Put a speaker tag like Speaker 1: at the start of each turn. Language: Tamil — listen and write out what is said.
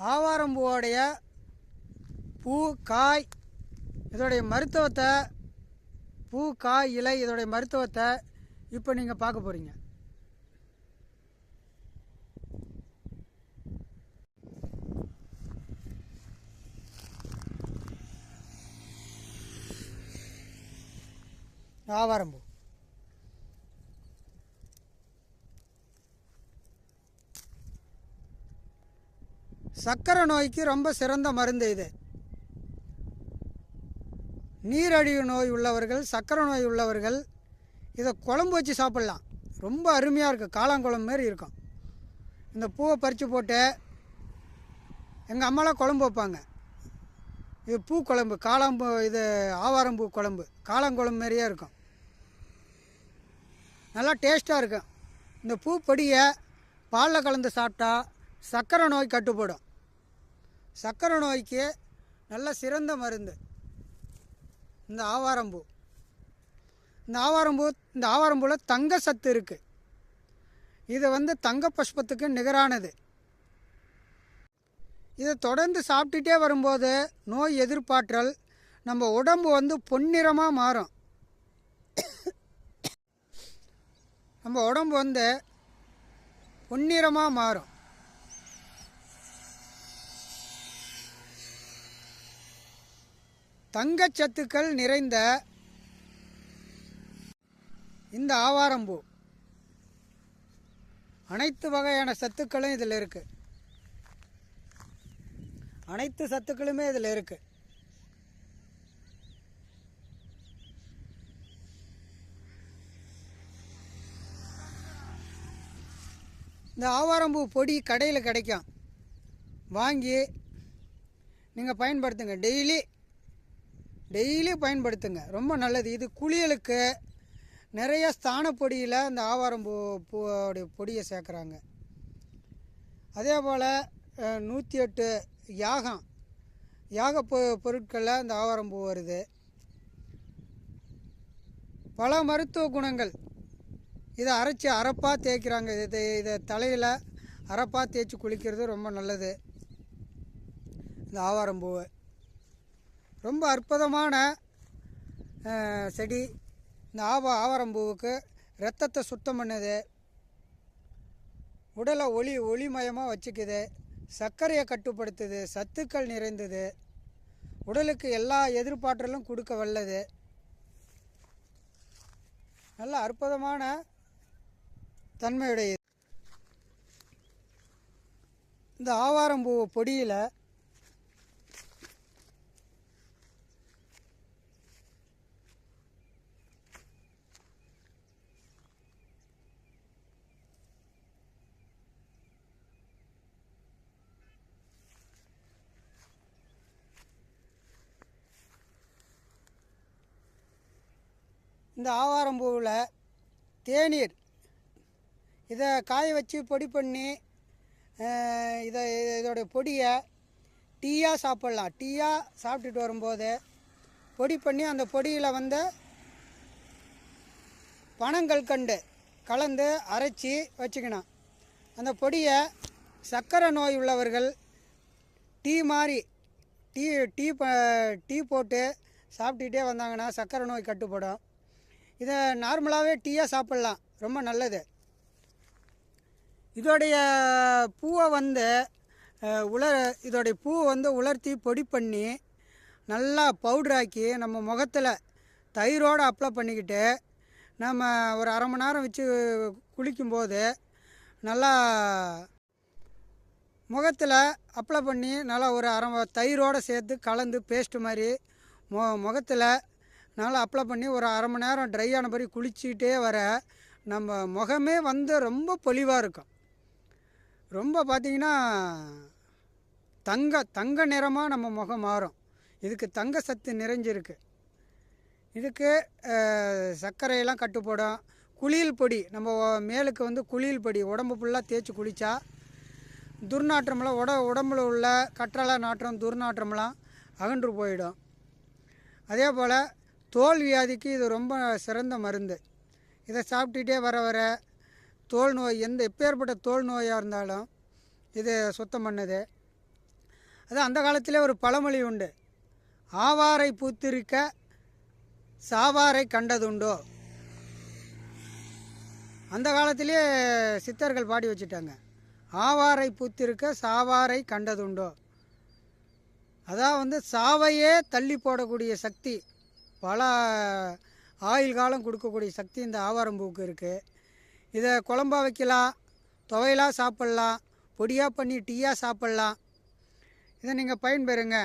Speaker 1: ஆவாரம்பூவோடைய பூ காய் இதோடைய மருத்துவத்தை பூ காய் இலை இதோடைய மருத்துவத்தை இப்போ நீங்கள் பார்க்க போகிறீங்க ஆவாரம்பூ. சர்க்கரை நோய்க்கு ரொம்ப சிறந்த மருந்து இது. நீரழிவு நோய் உள்ளவர்கள் சர்க்கரை நோய் உள்ளவர்கள் இதை குழம்பு வச்சு சாப்பிட்லாம். ரொம்ப அருமையாக இருக்கும் காளாங்குழம்பு மாரி இருக்கும். இந்த பூவை பறித்து போட்டு எங்கள் அம்மாலாம் குழம்பு வைப்பாங்க. இது பூ குழம்பு காளாம்பூ இது ஆவாரம்பூ குழம்பு காளாங்குழம்பு மாரியே இருக்கும். நல்லா டேஸ்ட்டாக இருக்கும். இந்த பூ பொடியை பாலில் கலந்து சாப்பிட்டா சர்க்கரை நோய் கட்டுப்படும். சர்க்கரை நோய்க்கு நல்ல சிறந்த மருந்து. இந்த ஆவாரம்பூ இந்த ஆவாரம்பூ இந்த ஆவாரம்பூவில் தங்க சத்து இருக்குது இது வந்து தங்க புஷ்பத்துக்கு நிகரானது. இதை தொடர்ந்து சாப்பிட்டுட்டே வரும்போது நோய் எதிர்ப்பாற்றல் நம்ம உடம்பு வந்து பொன்னிறமாக மாறும். நம்ம உடம்பு வந்து பொன்னிறமாக மாறும். தங்கச்சத்துக்கள் நிறைந்த இந்த ஆவாரம்பூ. அனைத்து வகையான சத்துக்களும் இதில் இருக்கு. அனைத்து சத்துக்களுமே இதில் இருக்கு. இந்த ஆவாரம்பூ பொடி கடையில் கிடைக்கும். வாங்கி நீங்கள் பயன்படுத்துங்க. டெய்லி டெய்லி பயன்படுத்துங்க. ரொம்ப நல்லது. இது குளியலுக்கு நிறைய ஸ்தான பொடியில் இந்த ஆவாரம்பூ பூவோடைய பொடியை சேர்க்குறாங்க. அதே போல் நூற்றி எட்டு யாகம். யாக பொ பொருட்களில் இந்த ஆவாரம்பூ வருது. பல மருத்துவ குணங்கள். இதை அரைச்சி அரப்பாக தேய்க்கிறாங்க. இதை இதை தலையில் அரப்பாக தேய்ச்சி குளிக்கிறது ரொம்ப நல்லது. இந்த ஆவாரம்பூவை ரொம்ப அற்புதமான செடி. இந்த ஆவா ஆவாரம்பூவுக்கு ரத்தத்தை சுத்தம் பண்ணுது. உடலை ஒளி ஒளிமயமாக வச்சுக்குது. சர்க்கரையை கட்டுப்படுத்துது. சத்துக்கள் நிறைந்தது. உடலுக்கு எல்லா எதிர்பார்ட்டலும் கொடுக்க வல்லது. நல்ல அற்புதமான தன்மையுடையது இந்த ஆவாரம்பூ பொடியில் இந்த ஆவாரம்பூவில் தேநீர். இதை காய வச்சு பொடி பண்ணி இதை இதோடைய பொடியை டீயாக சாப்பிட்லாம். டீயாக சாப்பிட்டுட்டு வரும்போது பொடி பண்ணி அந்த பொடியில் வந்து பனங்கற்கண்டு கலந்து அரைச்சி வச்சுக்கணும். அந்த பொடியை சர்க்கரை நோய் உள்ளவர்கள் டீ மாதிரி டீ டீ டீ போட்டு சாப்பிட்டுக்கிட்டே வந்தாங்கன்னா சர்க்கரை நோய் கட்டுப்படும். இதை நார்மலாகவே டீயாக சாப்பிட்லாம். ரொம்ப நல்லது. இதோடைய பூவை வந்து உலர் இதோடைய பூவை வந்து உலர்த்தி பொடி பண்ணி நல்லா பவுட்ராக்கி நம்ம முகத்தில் தயிரோடு அப்ளை பண்ணிக்கிட்டு நம்ம ஒரு அரை மணி நேரம் வச்சு குளிக்கும்போது நல்லா முகத்தில் அப்ளை பண்ணி நல்லா ஒரு அரை தயிரோடு சேர்த்து கலந்து பேஸ்ட் மாதிரி மு முகத்தில் நல்லா அப்ளை பண்ணி ஒரு அரை மணி நேரம் ட்ரை ஆன பிறகு குளிச்சுக்கிட்டே வர நம்ம முகமே வந்து ரொம்ப பொலிவாக இருக்கும். ரொம்ப பார்த்திங்கன்னா தங்க தங்க நிறமாக நம்ம முகம் மாறும். இதுக்கு தங்க சத்து நிறைஞ்சிருக்கு. இதுக்கு சர்க்கரையெல்லாம் கட்டுப்படும். குளியல் பொடி நம்ம மேலுக்கு வந்து குளியல் பொடி உடம்பு ஃபுல்லாக தேய்ச்சி குளித்தா துர்நாற்றமெல்லாம் உட உடம்புல உள்ள கற்றலை நாற்றம் துர்நாற்றமெல்லாம் அகன்று போயிடும். அதே போல் தோல் வியாதிக்கு இது ரொம்ப சிறந்த மருந்து. இதை சாப்பிட்டுட்டே வர வர தோல் நோய் எந்த எப்பேற்பட்ட தோல் நோயாக இருந்தாலும் இது சுத்தம் பண்ணுது. அது அந்த காலத்திலே ஒரு பழமொழி உண்டு. ஆவாரை பூத்திருக்க சாவாரை கண்டதுண்டோ? அந்த காலத்திலே சித்தர்கள் பாடி வச்சுட்டாங்க. ஆவாரை பூத்திருக்க சாவாரை கண்டதுண்டோ? அதான் வந்து சாவையே தள்ளி போடக்கூடிய சக்தி. பல ஆயுள் காலம் கொடுக்கக்கூடிய சக்தி இந்த ஆவாரம் பூவுக்கு இருக்குது இதை குழம்பா வைக்கலாம் துவையலாக சாப்பிட்லாம் பொடியாக பண்ணி டீயாக சாப்பிட்லாம். இதை நீங்கள் பயன்பெறுங்க.